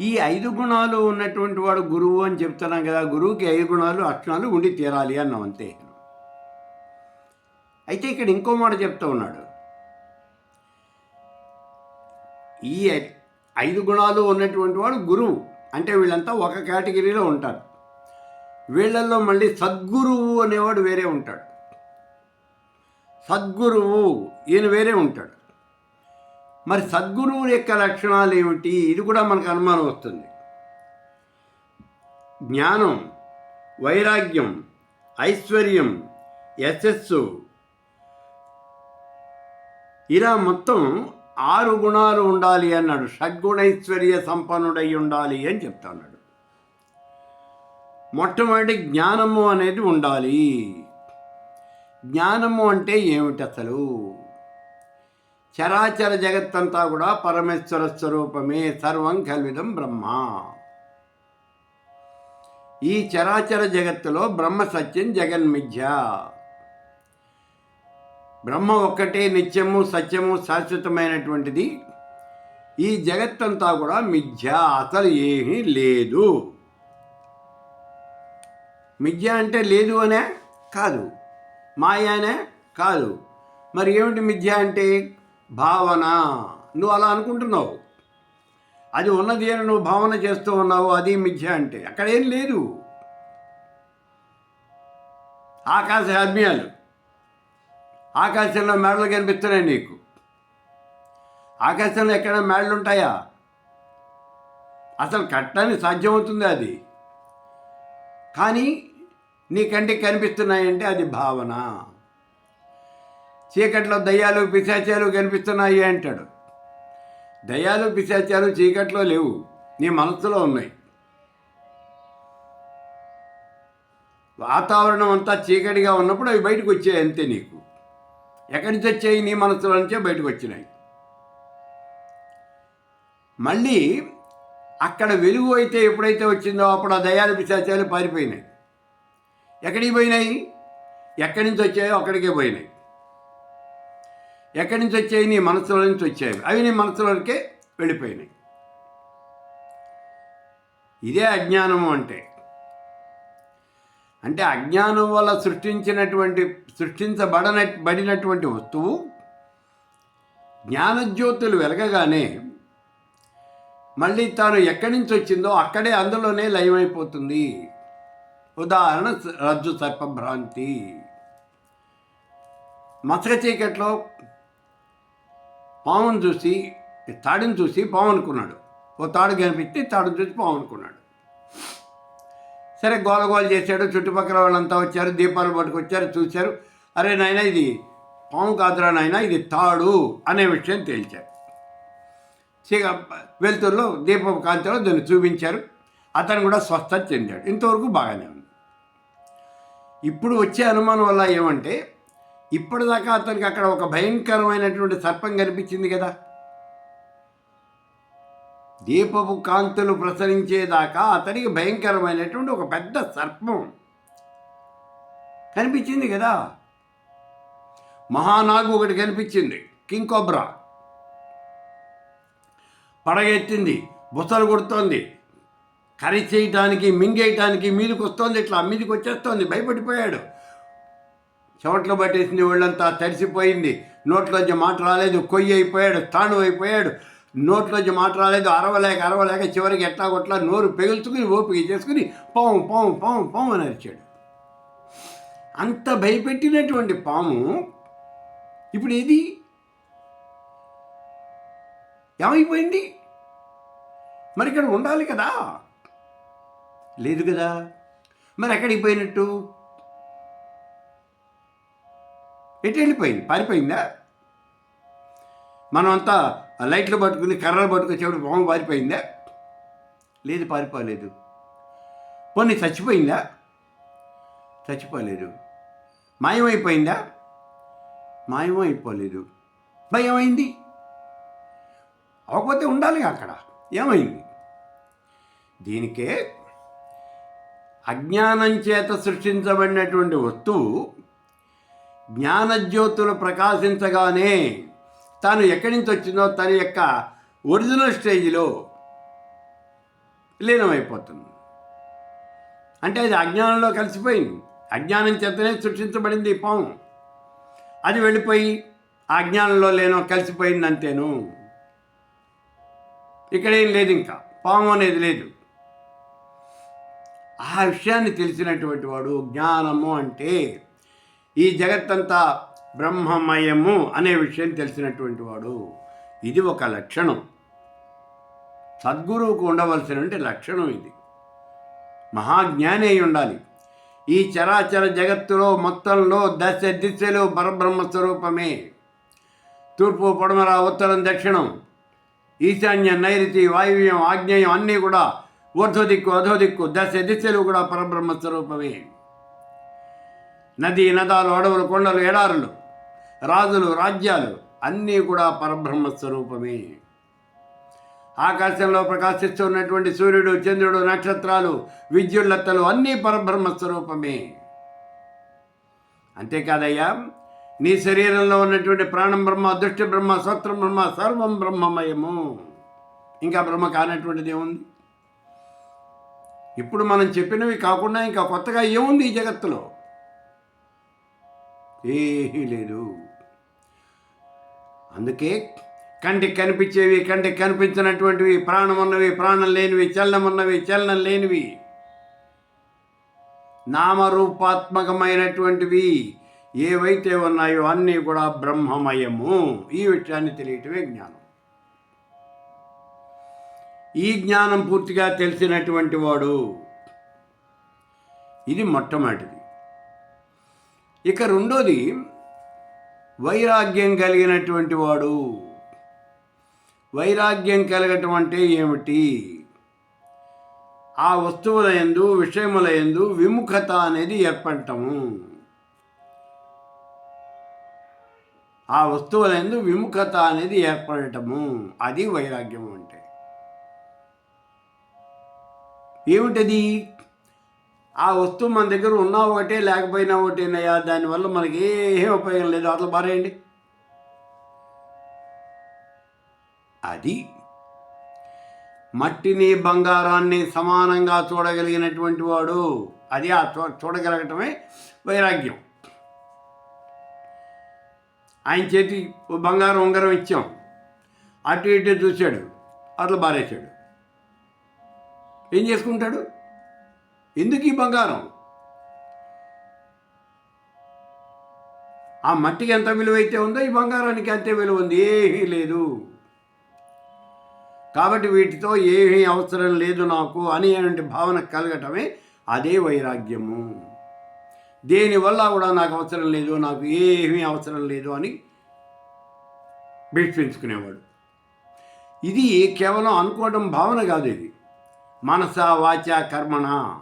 ఈ ఐదు గుణాలు ఉన్నటువంటి వాడు గురువు అని చెప్తున్నాం కదా గురువుకి ఐదు గుణాలు లక్షణాలు ఉండి తీరాలి అన్నాం అంతే. అయితే ఇక్కడ ఇంకో మాట చెప్తూ ఉన్నాడు. ఈ ఐదు గుణాలు ఉన్నటువంటి వాడు గురువు. అంటే వీళ్ళంతా ఒక కేటగిరీలో ఉంటారు. వీళ్ళల్లో మళ్ళీ సద్గురువు అనేవాడు వేరే ఉంటాడు. సద్గురువు ఈయన వేరే ఉంటాడు. మరి సద్గురువు యొక్క లక్షణాలు ఏమిటి? ఇది కూడా మనకు అనుమానం వస్తుంది. జ్ఞానం వైరాగ్యం ఐశ్వర్యం యశస్సు ఇలా మొత్తం ఆరు గుణాలు ఉండాలి అన్నాడు. షడ్గుణైశ్వర్య సంపన్నుడై ఉండాలి అని చెప్తున్నాడు మొట్టమొదటి జ్ఞానము అనేది ఉండాలి. జ్ఞానము అంటే ఏమిటి అసలు? చరాచర జగత్తంతా కూడా పరమేశ్వర స్వరూపమే సర్వం కల్విదం బ్రహ్మ. ఈ చరాచర జగత్తులో బ్రహ్మ సత్యం జగన్మిథ్య బ్రహ్మ ఒక్కటే నిత్యము సత్యము శాశ్వతమైనటువంటిది. ఈ జగత్తంతా కూడా మిథ్య అసలు ఏమీ లేదు. మిథ్య అంటే లేదు అనే? కాదు. మాయానే? కాదు. మరి ఏమిటి మిథ్య అంటే? భావన. నువ్వు అలా అనుకుంటున్నావు. అది ఉన్నది అని నువ్వు భావన చేస్తూ ఉన్నావు అది మిథ్య అంటే. అక్కడేం లేదు. ఆకాశ ఆత్మీయాలు ఆకాశంలో మేడలు కనిపిస్తున్నాయి నీకు. ఆకాశంలో ఎక్కడ మేడలు ఉంటాయా? అసలు కట్టడానికి సాధ్యమవుతుంది అది. కానీ నీ కంటికి కనిపిస్తున్నాయంటే అది భావన. చీకట్లో దయ్యాలు పిశాచాలు కనిపిస్తున్నాయి అంటాడు. దయ్యాలు పిశాచాలు చీకట్లో లేవు. నీ మనసులో ఉన్నాయి. వాతావరణం అంతా చీకటిగా ఉన్నప్పుడు అవి బయటకు వచ్చాయి అంతే నీకు. ఎక్కడి నుంచి వచ్చాయి? నీ మనసులో నుంచే బయటకు వచ్చినాయి. మళ్ళీ అక్కడ వెలుగు అయితే ఎప్పుడైతే వచ్చిందో అప్పుడు ఆ దయాలు పిశాచాలు పారిపోయినాయి. ఎక్కడికి పోయినాయి? ఎక్కడి నుంచి వచ్చాయో అక్కడికే పోయినాయి. ఎక్కడి నుంచి వచ్చాయి? నీ మనసులో నుంచి వచ్చాయి. అవి నీ మనసులోకే వెళ్ళిపోయినాయి. ఇదే అజ్ఞానము అంటే. అంటే అజ్ఞానం వల్ల సృష్టించినటువంటి సృష్టించబడన బడినటువంటి వస్తువు జ్ఞానజ్యోతులు వెలగగానే మళ్ళీ తాను ఎక్కడి నుంచి వచ్చిందో అక్కడే అందులోనే లయమైపోతుంది. ఉదాహరణ రజ్జు సర్పభ్రాంతి మసక చీకట్లో పామును చూసి తాడిని చూసి పాము అనుకున్నాడు ఓ తాడు కనిపిస్తే తాడుని చూసి పాము అనుకున్నాడు సరే గోలగోలు చేశాడు. చుట్టుపక్కల వాళ్ళంతా వచ్చారు దీపాలు పట్టుకొచ్చారు చూశారు. అరే నాయన ఇది పాము కాదురా నాయన ఇది తాడు అనే విషయం తేల్చారు. చీక వెలుతురులో దీపం కాంతిలో దాన్ని చూపించారు. అతను కూడా స్వస్థత చెందాడు. ఇంతవరకు బాగానే ఉంది. ఇప్పుడు వచ్చే అనుమానం వల్ల ఏమంటే ఇప్పటిదాకా అతనికి అక్కడ ఒక భయంకరమైనటువంటి సర్పం కనిపించింది కదా. దీపపు కాంతులు ప్రసరించేదాకా అతనికి భయంకరమైనటువంటి ఒక పెద్ద సర్పం కనిపించింది కదా. మహానాగు ఒకటి కనిపించింది కింగ్ కోబ్రా. పడగెత్తింది బుసలు కొడుతోంది కర్రీ చేయటానికి మింగేయటానికి మీదకి వస్తోంది ఇట్లా మీదకి వచ్చేస్తోంది భయపడిపోయాడు. చెవట్లో పట్టేసింది ఒళ్ళంతా తడిసిపోయింది. నోట్లోంచి మాట రాలేదు కొయ్యి అయిపోయాడు తాను అయిపోయాడు. నోట్లోంచి మాట రాలేదు అరవలేక అరవలేక చివరికి ఎట్లా కొట్లా నోరు పెగుల్చుకుని ఓపిక చేసుకుని పాము పాము పాము పాము అని అరిచాడు. అంత భయపెట్టినటువంటి పాము ఇప్పుడు ఇది ఏమైపోయింది? మరి ఇక్కడ ఉండాలి కదా. లేదు కదా. మరి ఎక్కడికి పోయినట్టు? ఎటు వెళ్ళిపోయింది? పారిపోయిందా? మనం అంతా లైట్లు పట్టుకుని కర్రలు పట్టుకొచ్చేప్పుడు పాము పారిపోయిందా? లేదు పారిపోలేదు. పోనీ చచ్చిపోయిందా? చచ్చిపోలేదు. మాయమైపోయిందా? మాయమైపోలేదు. భయమైంది అవకపోతే ఉండాలి అక్కడ. ఏమైంది? దీనికే అజ్ఞానం చేత సృష్టించబడినటువంటి వస్తువు జ్ఞానజ్యోతులు ప్రకాశించగానే తాను ఎక్కడి నుంచి వచ్చిందో తన యొక్క ఒరిజినల్ స్టేజ్లో లీనమైపోతుంది. అంటే అది అజ్ఞానంలో కలిసిపోయింది. అజ్ఞానం చేతనే సృష్టించబడింది పాము. అది వెళ్ళిపోయి ఆ జ్ఞానంలో లేనో కలిసిపోయింది అంతేను ఇక్కడేం లేదు ఇంకా. పాము అనేది లేదు. ఆ విషయాన్ని తెలిసినటువంటి వాడు జ్ఞానము అంటే ఈ జగత్తంతా బ్రహ్మమయము అనే విషయం తెలిసినటువంటి వాడు. ఇది ఒక లక్షణం. సద్గురువుకు ఉండవలసినటువంటి లక్షణం ఇది. మహాజ్ఞాని అయి ఉండాలి ఈ చరాచర జగత్తులో మొత్తంలో దశ దిశలు పరబ్రహ్మ స్వరూపమే తూర్పు పడమర ఉత్తరం దక్షిణం ఈశాన్య నైరుతి వాయువ్యం ఆగ్నేయం అన్నీ కూడా ఊర్ధ్వదిక్కు దిక్కు అధో దిక్కు దశ దిశలు కూడా పరబ్రహ్మ స్వరూపమే నది నదాలు అడవులు కొండలు ఎడారులు రాజులు రాజ్యాలు అన్నీ కూడా పరబ్రహ్మ స్వరూపమే. ఆకాశంలో ప్రకాశిస్తున్నటువంటి సూర్యుడు చంద్రుడు నక్షత్రాలు విద్యుల్లతలు అన్నీ పరబ్రహ్మ స్వరూపమే. అంతేకాదయ్యా నీ శరీరంలో ఉన్నటువంటి ప్రాణం బ్రహ్మ దృష్టి బ్రహ్మ స్వత్రం బ్రహ్మ సర్వం బ్రహ్మమయము. ఇంకా బ్రహ్మ కానటువంటిది ఏముంది? ఇప్పుడు మనం చెప్పినవి కాకుండా ఇంకా కొత్తగా ఏముంది ఈ జగత్తులో? ఏమీ లేదు. అందుకే కంటికి కనిపించేవి కంటికి కనిపించినటువంటివి ప్రాణం ఉన్నవి ప్రాణం లేనివి చలనం ఉన్నవి చలనం లేనివి నామరూపాత్మకమైనటువంటివి ఏవైతే ఉన్నాయో అన్నీ కూడా బ్రహ్మమయము. ఈ విషయాన్ని తెలియటమే జ్ఞానం. ఈ జ్ఞానం పూర్తిగా తెలిసినటువంటి వాడు ఇది మొట్టమొదటిది. ఇక రెండోది వైరాగ్యం కలిగినటువంటి వాడు. వైరాగ్యం కలగటం అంటే ఏమిటి? ఆ వస్తువుల ఎందు విషయముల ఎందు విముఖత అనేది ఏర్పడటము ఆ వస్తువుల ఎందు విముఖత అనేది ఏర్పడటము. అది వైరాగ్యం అంటే. ఏమిటది? ఆ వస్తువు మన దగ్గర ఉన్నా ఒకటే లేకపోయినా ఒకటేనయ్యా దానివల్ల మనకి ఏ ఉపయోగం లేదు. అట్లా బారేయండి అది మట్టిని బంగారాన్ని సమానంగా చూడగలిగినటువంటి వాడు అది ఆ చూ చూడగలగటమే వైరాగ్యం. ఆయన చేతి బంగారం ఉంగరం ఇచ్చాం. అటు ఇటు చూశాడు. అట్లా బారేశాడు ఏం చేసుకుంటాడు? ఎందుకు ఈ బంగారం? ఆ మట్టికి ఎంత విలువైతే ఉందో ఈ బంగారానికి అంతే విలువ ఉంది. ఏమీ లేదు. కాబట్టి వీటితో ఏమీ అవసరం లేదు నాకు అనేటువంటి భావన కలగటమే అదే వైరాగ్యము. దేనివల్ల కూడా నాకు అవసరం లేదు నాకు ఏమీ అవసరం లేదు అని భీష్మించుకునేవాడు ఇది కేవలం అనుకోవడం భావన కాదు ఇది. మనస వాచ కర్మణ.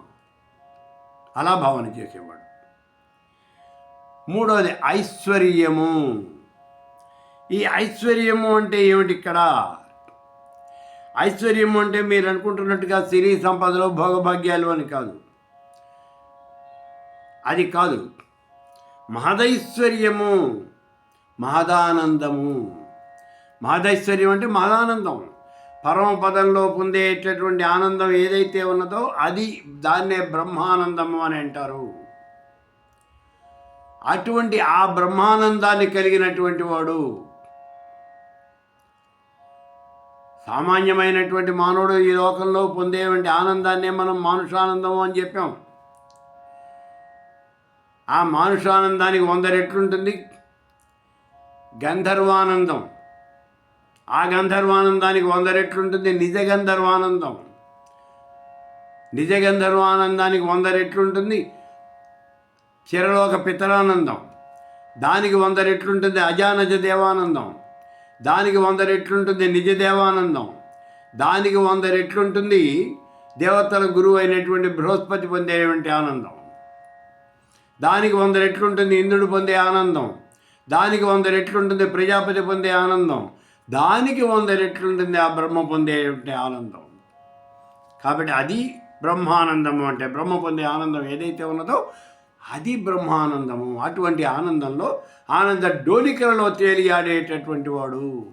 అలా భావన చేసేవాడు. మూడవది ఐశ్వర్యము. ఈ ఐశ్వర్యము అంటే ఏమిటి ఇక్కడ? ఐశ్వర్యము అంటే మీరు అనుకుంటున్నట్టుగా సిరి సంపదలు భోగభాగ్యాలు అని కాదు. అది కాదు. మహదైశ్వర్యము మహదానందము. మహదైశ్వర్యం అంటే మహదానందం. పరమపదంలో పొందేటటువంటి ఆనందం ఏదైతే ఉన్నదో అది దాన్నే బ్రహ్మానందము అని అంటారు. అటువంటి ఆ బ్రహ్మానందాన్ని కలిగినటువంటి వాడు సామాన్యమైనటువంటి మానవుడు ఈ లోకంలో పొందేటువంటి ఆనందాన్నే మనం మానుషానందము అని చెప్పాం. ఆ మానుషానందానికి వంద రెట్లుంటుంది గంధర్వానందం. ఆ గంధర్వానందానికి వంద రెట్లుంటుంది నిజ గంధర్వానందం. నిజ గంధర్వానందానికి వంద రెట్లు ఉంటుంది చిరలోక పితరానందం. దానికి వంద రెట్లుంటుంది అజానజ దేవానందం. దానికి వంద రెట్లుంటుంది నిజ దేవానందం. దానికి వంద రెట్లుంటుంది దేవతల గురువు అయినటువంటి బృహస్పతి పొందేటువంటి ఆనందం. దానికి వంద రెట్లుంటుంది ఇంద్రుడు పొందే ఆనందం. దానికి వంద రెట్లుంటుంది ప్రజాపతి పొందే ఆనందం. దానికి వంద రెట్లుంటుంది ఆ బ్రహ్మ పొందేటువంటి ఆనందం? కాబట్టి అది బ్రహ్మానందము అంటే బ్రహ్మ పొందే ఆనందం ఏదైతే ఉన్నదో అది బ్రహ్మానందము. అటువంటి ఆనందంలో ఆనంద డోలికలలో తేలియాడేటటువంటి వాడు.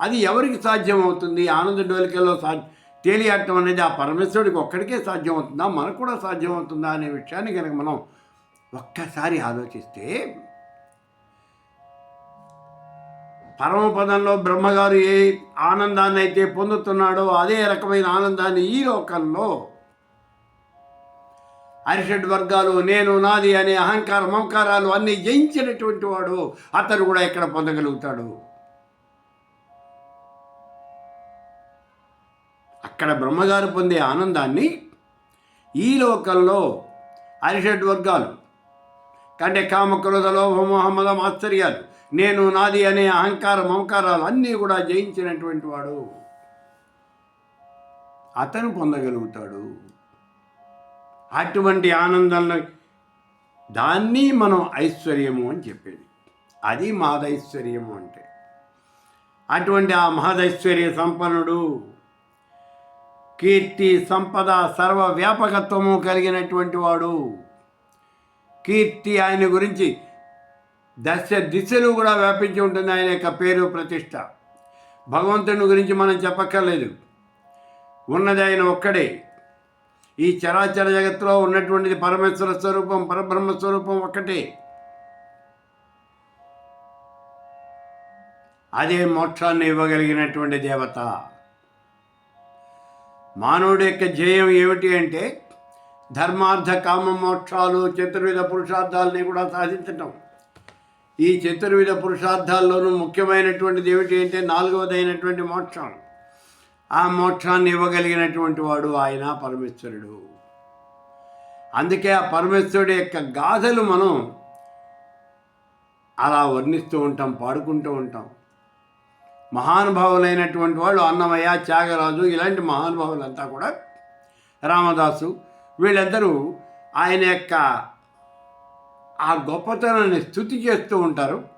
అది ఎవరికి సాధ్యమవుతుంది? ఆనంద డోలికల్లో సా తేలియాడటం అనేది ఆ పరమేశ్వరుడికి ఒక్కడికే సాధ్యమవుతుందా? మనకు కూడా సాధ్యమవుతుందా అనే విషయాన్ని కనుక మనం ఒక్కసారి ఆలోచిస్తే పరమపదంలో బ్రహ్మగారు ఏ ఆనందాన్ని అయితే పొందుతున్నాడో అదే రకమైన ఆనందాన్ని ఈ లోకంలో అరిషడ్ వర్గాలు నేను నాది అనే అహంకార మమకారాలు అన్నీ జయించినటువంటి వాడు అతను కూడా ఇక్కడ పొందగలుగుతాడు? అక్కడ బ్రహ్మగారు పొందే ఆనందాన్ని ఈ లోకంలో అరిషడ్ వర్గాలు కంటే కామక్రోధ లోభ మహమ్మదం ఆశ్చర్యాలు నేను నాది అనే అహంకార మమకారాలు అన్నీ కూడా జయించినటువంటి వాడు అతను పొందగలుగుతాడు. అటువంటి ఆనందంలో దాన్ని మనం ఐశ్వర్యము అని చెప్పేది. అది మహదైశ్వర్యము అంటే. అటువంటి ఆ మహదైశ్వర్య సంపన్నుడు కీర్తి సంపద సర్వ వ్యాపకత్వము కలిగినటువంటి వాడు. కీర్తి ఆయన గురించి దశ దిశలు కూడా వ్యాపించి ఉంటుంది ఆయన యొక్క పేరు ప్రతిష్ట. భగవంతుని గురించి మనం చెప్పక్కర్లేదు. ఉన్నది ఆయన ఒక్కడే. ఈ చరాచర జగత్తులో ఉన్నటువంటిది పరమేశ్వర స్వరూపం పరబ్రహ్మ స్వరూపం ఒక్కటే. అదే మోక్షాన్ని ఇవ్వగలిగినటువంటి దేవత. మానవుడి యొక్క ధ్యేయం ఏమిటి అంటే ధర్మార్థ కామ మోక్షాలు చతుర్విధ పురుషార్థాలని కూడా సాధించటం. ఈ చతుర్విధ పురుషార్థాల్లోనూ ముఖ్యమైనటువంటిది ఏమిటి అంటే నాలుగవదైనటువంటి మోక్షం. ఆ మోక్షాన్ని ఇవ్వగలిగినటువంటి వాడు ఆయన పరమేశ్వరుడు. అందుకే ఆ పరమేశ్వరుడు యొక్క గాథలు మనం అలా వర్ణిస్తూ ఉంటాం పాడుకుంటూ ఉంటాం. మహానుభావులైనటువంటి వాళ్ళు అన్నమయ్య త్యాగరాజు ఇలాంటి మహానుభావులంతా కూడా రామదాసు వీళ్ళందరూ ఆయన యొక్క ఆ గొప్పతనాన్ని స్థుతి చేస్తూ ఉంటారు.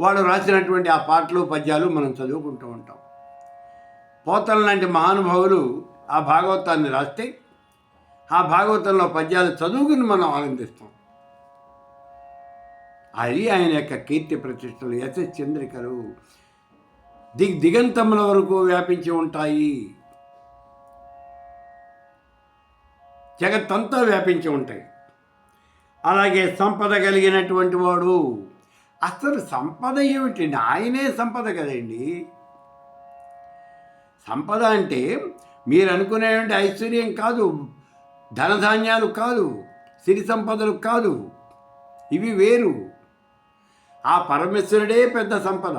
వాళ్ళు రాసినటువంటి ఆ పాటలు పద్యాలు మనం చదువుకుంటూ ఉంటాం. పోతల లాంటి మహానుభావులు ఆ భాగవతాన్ని రాస్తే ఆ భాగవతంలో పద్యాలు చదువుకుని మనం ఆనందిస్తాం. అది ఆయన యొక్క కీర్తి ప్రతిష్టలు. యశస్ చంద్రికలు దిగ్ దిగంతముల వరకు వ్యాపించి ఉంటాయి. జగత్తంతా వ్యాపించి ఉంటాయి. అలాగే సంపద కలిగినటువంటి వాడు. అసలు సంపద ఏమిటండి ఆయనే సంపద కదండి. సంపద అంటే మీరు అనుకునేటువంటి ఐశ్వర్యం కాదు ధనధాన్యాలు కాదు సిరి సంపదలు కాదు ఇవి వేరు. ఆ పరమేశ్వరుడే పెద్ద సంపద.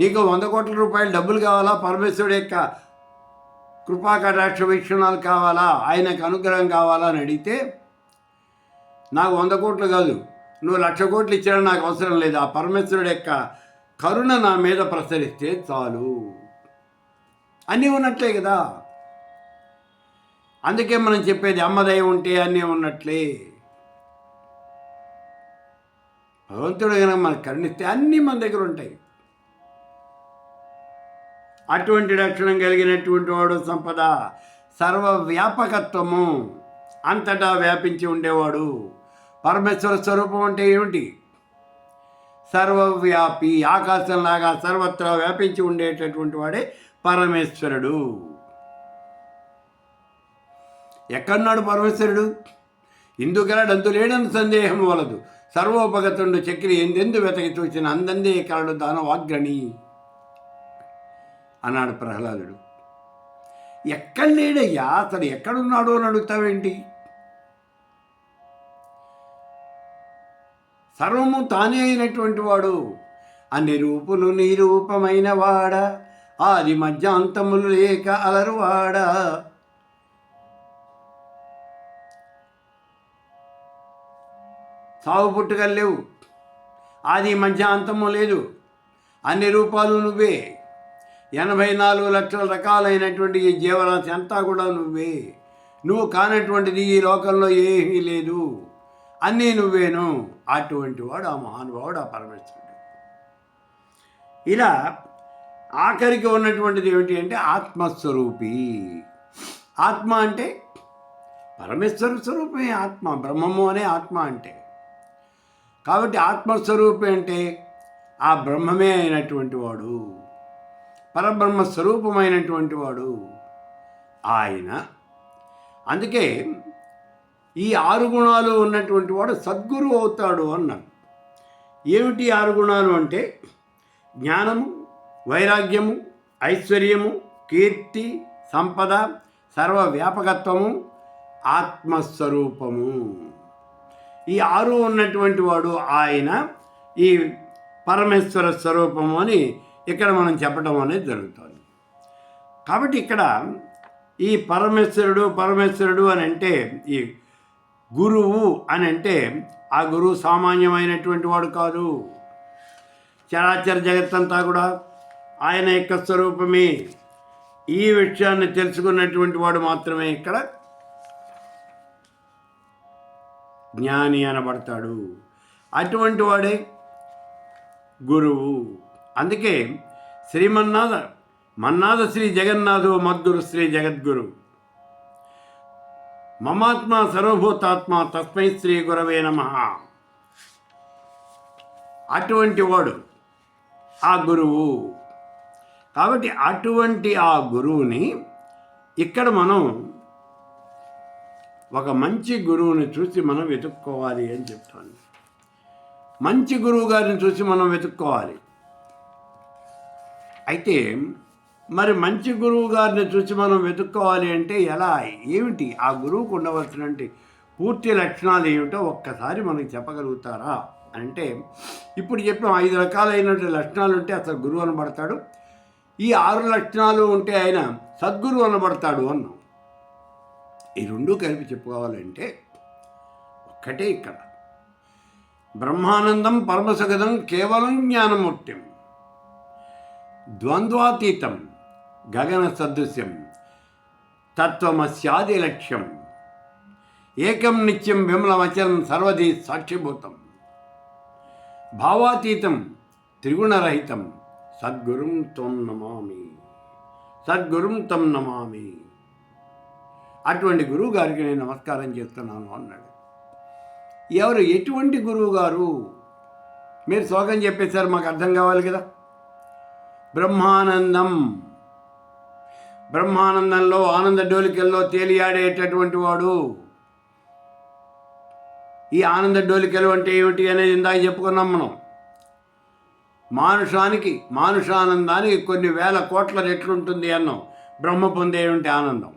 నీకు వంద కోట్ల రూపాయలు డబ్బులు కావాలా? పరమేశ్వరుడు యొక్క కృపాకటాక్ష వీక్షణాలు కావాలా? ఆయనకు అనుగ్రహం కావాలా అని అడిగితే నాకు వంద కోట్లు కాదు. నువ్వు లక్ష కోట్లు ఇచ్చినా నాకు అవసరం లేదు. ఆ పరమేశ్వరుడు యొక్క కరుణ నా మీద ప్రసరిస్తే చాలు. అన్నీ ఉన్నట్లే కదా. అందుకే మనం చెప్పేది అమ్మదయ ఉంటే అన్నీ ఉన్నట్లే. భగవంతుడు కనుక మనకు కరుణిస్తే అన్నీ మన దగ్గర ఉంటాయి. అటువంటి లక్షణం కలిగినటువంటి వాడు సంపద. సర్వవ్యాపకత్వము అంతటా వ్యాపించి ఉండేవాడు. పరమేశ్వర స్వరూపం అంటే ఏమిటి? సర్వవ్యాపి ఆకాశంలాగా సర్వత్రా వ్యాపించి ఉండేటటువంటి వాడే పరమేశ్వరుడు. ఎక్కడున్నాడు పరమేశ్వరుడు? ఇందుకలడంతు లేడని సందేహం వలదు. సర్వోపగతుండు చక్రి ఎందెందు వెతకి చూసిన అందందే కలడు దానవాగ్రణి అన్నాడు ప్రహ్లాదుడు. ఎక్కడ లేడయ్యా? అతడు ఎక్కడున్నాడు అని అడుగుతావేంటి? సర్వము తానే అయినటువంటి వాడు. అన్ని రూపులు నిరూపమైన వాడ. ఆది మధ్యాంతములు లేక అలరువాడా. సాగు పుట్టుకలు లేవు. ఆది మధ్య అంతము లేదు. అన్ని రూపాలు నువ్వే. ఎనభై నాలుగు లక్షల రకాలైనటువంటి ఈ జీవరాశి అంతా కూడా నువ్వే. నువ్వు కానటువంటిది ఈ లోకంలో ఏమీ లేదు. అన్నీ నువ్వేను. అటువంటి వాడు ఆ మహానుభావుడు ఆ పరమేశ్వరుడు. ఇలా ఆఖరికి ఉన్నటువంటిది ఏమిటి అంటే ఆత్మస్వరూపి. ఆత్మ అంటే పరమేశ్వర స్వరూపమే ఆత్మ బ్రహ్మము అనే ఆత్మ అంటే. కాబట్టి ఆత్మస్వరూపి అంటే ఆ బ్రహ్మమే అయినటువంటి వాడు. పరబ్రహ్మ స్వరూపమైనటువంటి వాడు ఆయన. అందుకే ఈ ఆరు గుణాలు ఉన్నటువంటి వాడు సద్గురు అవుతాడు అన్నారు ఏమిటి ఆరు గుణాలు అంటే జ్ఞానము వైరాగ్యము ఐశ్వర్యము కీర్తి సంపద సర్వవ్యాపకత్వము ఆత్మస్వరూపము. ఈ ఆరు ఉన్నటువంటి వాడు ఆయన ఈ పరమేశ్వర స్వరూపము అని ఇక్కడ మనం చెప్పడం అనేది జరుగుతుంది. కాబట్టి ఇక్కడ ఈ పరమేశ్వరుడు పరమేశ్వరుడు అని అంటే ఈ గురువు అని అంటే ఆ గురువు సామాన్యమైనటువంటి వాడు కాదు. చరాచర జగత్తంతా కూడా ఆయన యొక్క స్వరూపమే. ఈ విషయాన్ని తెలుసుకున్నటువంటి వాడు మాత్రమే ఇక్కడ జ్ఞాని అనబడతాడు. అటువంటి వాడే గురువు. అందుకే శ్రీమన్నాథ మన్నాథ శ్రీ జగన్నాథు మద్గురు శ్రీ జగద్గురు. మమాత్మ సర్వభూతాత్మ తస్మై శ్రీ గురవే నమ. అటువంటి వాడు ఆ గురువు. కాబట్టి అటువంటి ఆ గురువుని ఇక్కడ మనం ఒక మంచి గురువుని చూసి మనం వెతుక్కోవాలి అని చెప్తాను. మంచి గురువు గారిని చూసి మనం వెతుక్కోవాలి. అయితే మరి మంచి గురువు గారిని చూసి మనం వెతుక్కోవాలి అంటే ఎలా? ఏమిటి? ఆ గురువుకు ఉండవలసినటువంటి పూర్తి లక్షణాలు ఏమిటో ఒక్కసారి మనకి చెప్పగలుగుతారా? అంటే ఇప్పుడు చెప్పిన ఐదు రకాలైనటువంటి లక్షణాలు ఉంటే అసలు గురువు అనబడతాడు. ఈ ఆరు లక్షణాలు ఉంటే ఆయన సద్గురువు అనబడతాడు అన్నాం. ఈ రెండూ కలిపి చెప్పుకోవాలంటే ఒక్కటే ఇక్కడ. బ్రహ్మానందం పరమసగదం కేవలం జ్ఞానమూర్తిం. ద్వంద్వాతీతం గగన సదృశ్యం తత్వమస్యాది లక్ష్యం. ఏకం నిత్యం విమలవచనం సర్వది సాక్షిభూతం. భావాతీతం త్రిగుణరహితం సద్గురుం త్వం నమామి సద్గురుం తం నమామి. అటువంటి గురువు గారికి నేను నమస్కారం చేస్తున్నాను అన్నాడు. ఎవరు? ఎటువంటి గురువు గారు మీరు శ్లోకం చెప్పేశారు మాకు అర్థం కావాలి కదా. బ్రహ్మానందం. బ్రహ్మానందంలో ఆనంద డోలికల్లో తేలియాడేటటువంటి వాడు. ఈ ఆనంద డోలికలు అంటే ఏమిటి అనేది ఇందాక చెప్పుకున్నాం మనం. మానుషానికి మానుషానందానికి కొన్ని వేల కోట్ల రెట్లుంటుంది అన్నాం. బ్రహ్మ పొందేటువంటి ఆనందం?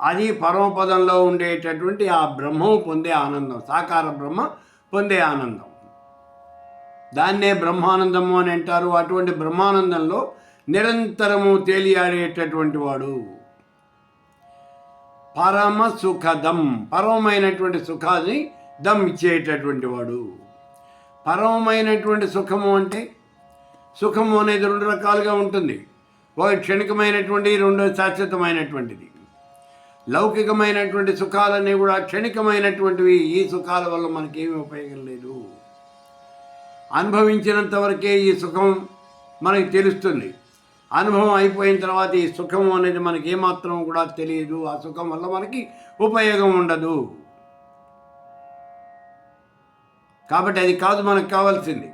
అది పరమపదంలో ఉండేటటువంటి ఆ బ్రహ్మం పొందే ఆనందం. సాకార బ్రహ్మ పొందే ఆనందం. దాన్నే బ్రహ్మానందము అని అంటారు. అటువంటి బ్రహ్మానందంలో నిరంతరము తేలియాడేటటువంటి వాడు. పరమ సుఖదం పరమమైనటువంటి సుఖాన్ని దమ్ ఇచ్చేటటువంటి వాడు. పరమమైనటువంటి సుఖము అంటే సుఖము అనేది రెండు రకాలుగా ఉంటుంది. ఒక క్షణికమైనటువంటి రెండో శాశ్వతమైనటువంటిది. లౌకికమైనటువంటి సుఖాలన్నీ కూడా క్షణికమైనటువంటివి. ఈ సుఖాల వల్ల మనకేమీ ఉపయోగం లేదు. అనుభవించినంత వరకే ఈ సుఖం మనకి తెలుస్తుంది. అనుభవం అయిపోయిన తర్వాత ఈ సుఖం అనేది మనకి ఏమాత్రం కూడా తెలియదు. ఆ సుఖం వల్ల మనకి ఉపయోగం ఉండదు. కాబట్టి అది కాదు మనకు కావాల్సింది.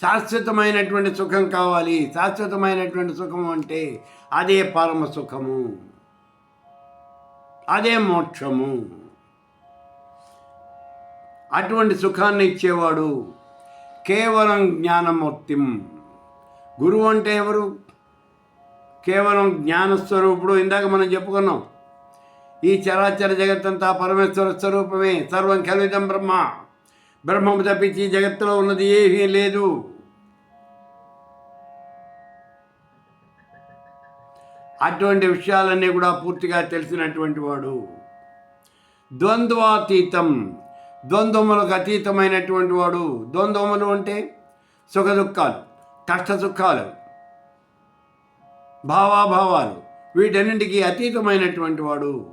శాశ్వతమైనటువంటి సుఖం కావాలి. శాశ్వతమైనటువంటి సుఖం అంటే అదే పరమ సుఖము. అదే మోక్షము. అటువంటి సుఖాన్ని ఇచ్చేవాడు కేవలం జ్ఞానమూర్తిం. గురువు అంటే ఎవరు? కేవలం జ్ఞానస్వరూపుడు. ఇందాక మనం చెప్పుకున్నాం. ఈ చరాచర జగత్తంతా పరమేశ్వర స్వరూపమే. సర్వం కలితం బ్రహ్మ. బ్రహ్మము తప్పించి జగత్తులో ఉన్నది ఏమీ లేదు. అటువంటి విషయాలన్నీ కూడా పూర్తిగా తెలిసినటువంటి వాడు. ద్వంద్వాతీతం. ద్వంద్వములకు అతీతమైనటువంటి వాడు. ద్వంద్వములు అంటే సుఖ దుఃఖాలు కష్ట సుఖాలు భావాభావాలు. వీటన్నింటికీ అతీతమైనటువంటి వాడు.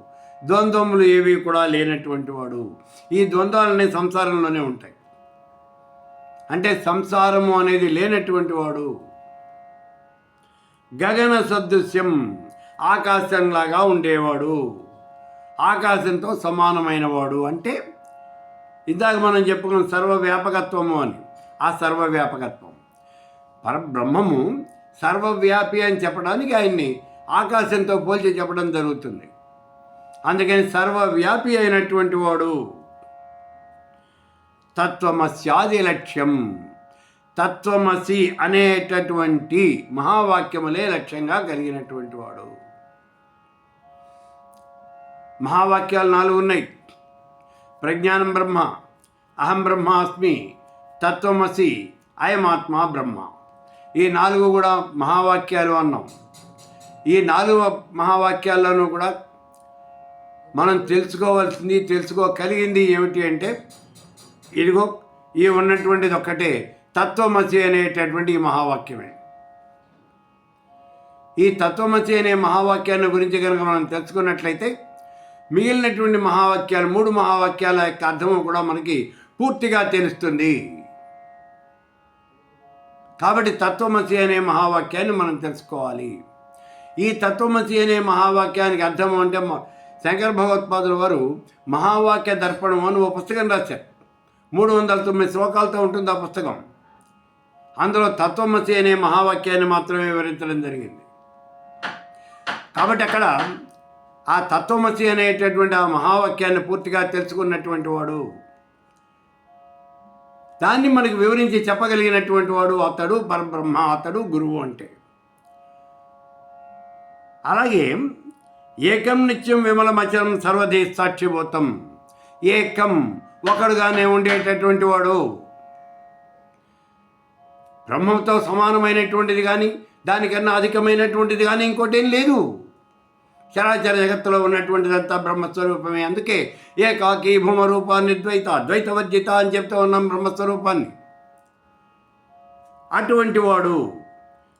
ద్వంద్వములు ఏవి కూడా లేనటువంటి వాడు. ఈ ద్వంద్వాలనే సంసారంలోనే ఉంటాయి. అంటే సంసారము అనేది లేనటువంటి వాడు. గగన సదృశ్యం ఆకాశంలాగా ఉండేవాడు. ఆకాశంతో సమానమైన వాడు. అంటే ఇందాక మనం చెప్పుకున్న సర్వవ్యాపకత్వము అని. ఆ సర్వవ్యాపకత్వం. పరబ్రహ్మము సర్వవ్యాపి అని చెప్పడానికి ఆయన్ని ఆకాశంతో పోల్చి చెప్పడం జరుగుతుంది. అందుకని సర్వవ్యాపి అయినటువంటి వాడు తత్వమస్యాది లక్ష్యం. తత్వమసి అనేటటువంటి మహావాక్యములే లక్ష్యంగా కలిగినటువంటి వాడు. మహావాక్యాలు నాలుగు ఉన్నాయి. ప్రజ్ఞానం బ్రహ్మ. అహం బ్రహ్మాస్మి. తత్వమసి అయమాత్మ బ్రహ్మ. ఈ నాలుగు కూడా మహావాక్యాలు అన్నాం. ఈ నాలుగు మహావాక్యాల్లోనూ కూడా మనం తెలుసుకోవాల్సింది తెలుసుకోగలిగింది ఏమిటి అంటే ఇదిగో ఈ ఉన్నటువంటిది ఒక్కటే తత్వమసి అనేటటువంటి ఈ మహావాక్యమే. ఈ తత్వమసి అనే మహావాక్యాన్ని గురించి కనుక మనం తెలుసుకున్నట్లయితే మిగిలినటువంటి మహావాక్యాలు మూడు మహావాక్యాల యొక్క అర్థము కూడా మనకి పూర్తిగా తెలుస్తుంది. కాబట్టి తత్వమసి అనే మహావాక్యాన్ని మనం తెలుసుకోవాలి. ఈ తత్వమసి అనే మహావాక్యానికి అర్థం అంటే శంకర భగవత్పాదుల వారు మహావాక్య దర్పణం అని ఓ పుస్తకం రాశారు. మూడు వందల తొమ్మిది శ్లోకాలతో ఉంటుంది ఆ పుస్తకం. అందులో తత్వమసి అనే మహావాక్యాన్ని మాత్రమే వివరించడం జరిగింది. కాబట్టి అక్కడ ఆ తత్వమసి అనేటటువంటి ఆ మహావాక్యాన్ని పూర్తిగా తెలుసుకున్నటువంటి వాడు. దాన్ని మనకు వివరించి చెప్పగలిగినటువంటి వాడు అతడు పరబ్రహ్మ అతడు గురువు అంటే. అలాగే ఏకం నిత్యం విమలమచరం సర్వదే సాక్షిభూతం. ఏకం ఒకడుగానే ఉండేటటువంటి వాడు. బ్రహ్మంతో సమానమైనటువంటిది కానీ దానికన్నా అధికమైనటువంటిది కానీ ఇంకోటి ఏం లేదు. చరాచర జగత్తులో ఉన్నటువంటిదంతా బ్రహ్మస్వరూపమే. అందుకే ఏకాకి భూమ రూపాన్ని ద్వైత ద్వైత వర్జిత అని చెప్తూ ఉన్నాం బ్రహ్మస్వరూపాన్ని. అటువంటి వాడు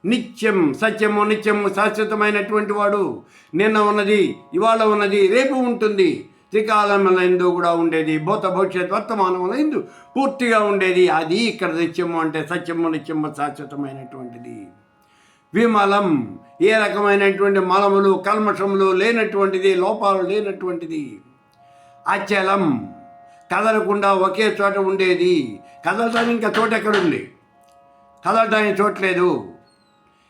నిత్యం సత్యము నిత్యము శాశ్వతమైనటువంటి వాడు. నిన్న ఉన్నది ఇవాళ ఉన్నది రేపు ఉంటుంది. త్రికాలములందు కూడా ఉండేది. భూత భవిష్యత్ వర్తమానములందు పూర్తిగా ఉండేది. అది ఇక్కడ నిత్యము అంటే సత్యము నిత్యము శాశ్వతమైనటువంటిది. విమలం. ఏ రకమైనటువంటి మలములు కల్మషములు లేనటువంటిది లోపాలు లేనటువంటిది? అచలం. కదలకుండా ఒకే చోట ఉండేది. కదలటానికి ఇంకా చోట ఎక్కడుంది? కదలటానికి చోట్లేదు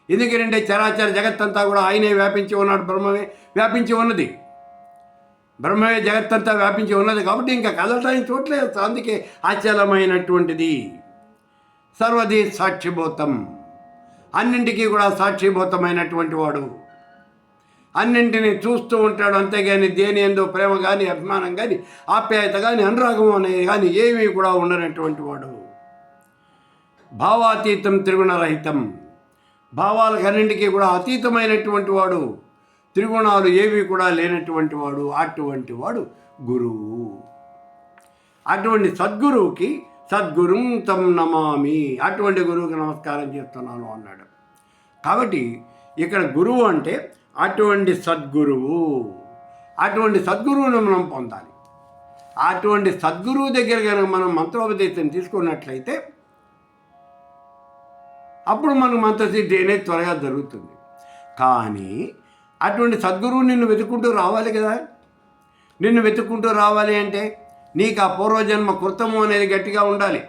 ఎందుకంటే చరాచర జగత్తంతా కూడా ఆయనే వ్యాపించి ఉన్నాడు బ్రహ్మమే వ్యాపించి ఉన్నది. బ్రహ్మమే జగత్తంతా వ్యాపించి ఉన్నది కాబట్టి ఇంకా కదలటానికి చోట్లేదు అందుకే అచలమైనటువంటిది. సర్వది సాక్షిభూతం. అన్నింటికీ కూడా సాక్షిభూతమైనటువంటి వాడు. అన్నింటినీ చూస్తూ ఉంటాడు అంతేగాని దేని ఎందో ప్రేమ కానీ అభిమానం కానీ ఆప్యాయత కానీ అనురాగం అనేది కానీ ఏమీ కూడా ఉండనటువంటి వాడు. భావాతీతం త్రిగుణరహితం. భావాలకన్నింటికీ కూడా అతీతమైనటువంటి వాడు. త్రిగుణాలు ఏవి కూడా లేనటువంటి వాడు అటువంటి వాడు గురువు. అటువంటి సద్గురువుకి సద్గురుం తం నమామి అటువంటి గురువుకి నమస్కారం చేస్తున్నాను అన్నాడు. కాబట్టి ఇక్కడ గురువు అంటే అటువంటి సద్గురువు. అటువంటి సద్గురువును మనం పొందాలి. అటువంటి సద్గురువు దగ్గర కనుక మనం మంత్రోపదేశం తీసుకున్నట్లయితే అప్పుడు మనకు మంత్రసిద్ధి అనేది త్వరగా జరుగుతుంది. కానీ అటువంటి సద్గురువు నిన్ను వెతుక్కుంటూ రావాలి కదా? నిన్ను వెతుక్కుంటూ రావాలి అంటే నీకు ఆ పూర్వజన్మ కృతము అనేది గట్టిగా ఉండాలి.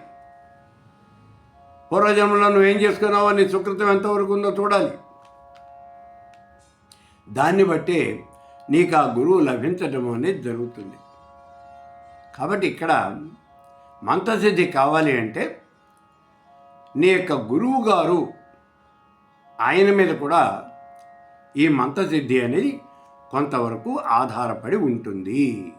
పూర్వజన్మలో నువ్వేం చేసుకున్నావో నీ సుకృతం ఎంతవరకు ఉందో చూడాలి. దాన్ని బట్టి నీకు ఆ గురువు లభించడం అనేది జరుగుతుంది. కాబట్టి ఇక్కడ మంత్రసిద్ధి కావాలి అంటే నీ యొక్క గురువు గారు ఆయన మీద కూడా ఈ మంత్రసిద్ధి అనేది కొంతవరకు ఆధారపడి ఉంటుంది.